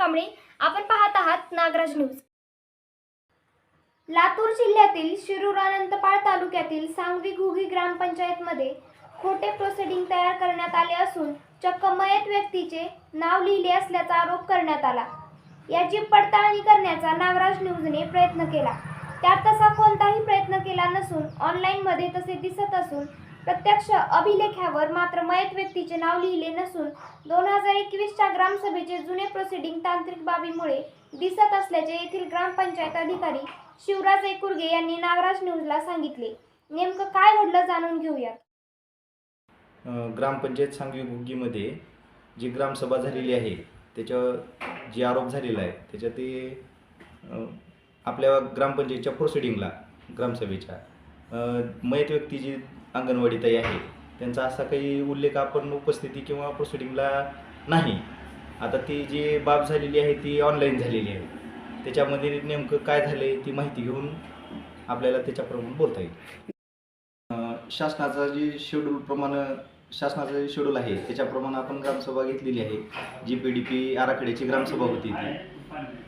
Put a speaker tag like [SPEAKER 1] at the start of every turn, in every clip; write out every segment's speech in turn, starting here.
[SPEAKER 1] कांबळे. आपण पाहत आहात नागराज न्यूज. लातूर जिल्ह्यातील शिरूरानंतपाळ तालुक्यातील सांगवी घुगी ग्रामपंचायतमध्ये खोटे प्रोसेडिंग तयार करण्यात आले असून चक्क मयत व्यक्तीचे नाव लिहिले असल्याचा आरोप करण्यात आला. याची पडताळणी करण्याचा नागराज न्यूजने प्रयत्न केला. त्यात तसा कोणताही प्रयत्न केला नसून ऑनलाईनमध्ये तसे दिसत असून प्रत्यक्ष अभिलेख्यावर मात्र मयत व्यक्तीचे नाव लिहिले नसून दोन हजार एकवीसच्या ग्रामसभेचे जुने प्रोसिडिंग तांत्रिक बाबीमुळे दिसत असल्याचे येथील ग्रामपंचायत अधिकारी शिवराज एकुर्गे यांनी नागराज न्यूजला सांगितले. नेमकं काय घडलं जाणून
[SPEAKER 2] घेऊया ग्रामपंचायत सांगवी गुग्गीमध्ये जी ग्रामसभा झालेली आहे त्याच्यावर जे आरोप झालेला आहे त्याच्यात ते आपल्या ग्रामपंचायतच्या प्रोसिडिंगला ग्रामसभेच्या मयत व्यक्ती जी अंगणवाडीतही आहे. त्यांचा असा काही उल्लेख आपण उपस्थिती किंवा प्रोसिडिंगला नाही. आता ती जी बाब झालेली आहे ती ऑनलाईन झालेली आहे. त्याच्यामध्ये नेमकं काय झालं आहे ती माहिती घेऊन आपल्याला त्याच्याप्रमाणे बोलता येईल. शासनाचा जे शेड्यूल प्रमाणे शासनाचं जे शेड्यूल आहे त्याच्याप्रमाणे आपण ग्रामसभा घेतलेली आहे. जी पी डी पी आराखड्याची ग्रामसभा होती ती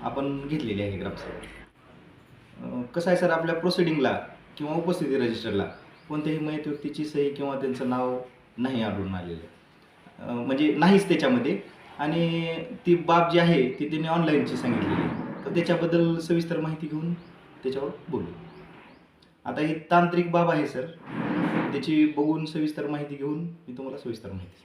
[SPEAKER 2] आपण घेतलेली आहे ग्रामसभा. कसं आहे सर आपल्या प्रोसिडिंगला किंवा उपस्थिती रजिस्टरला कोणत्याही मयत व्यक्तीची सही किंवा त्यांचं नाव नाही आढळून आलेलं. म्हणजे नाहीच त्याच्यामध्ये. आणि ती बाब जी आहे ती त्यांनी ऑनलाईनची सांगितलेली. तर त्याच्याबद्दल सविस्तर माहिती घेऊन त्याच्यावर बोलू. आता ही तांत्रिक बाब आहे सर. त्याची बघून सविस्तर माहिती घेऊन मी तुम्हाला सविस्तर माहिती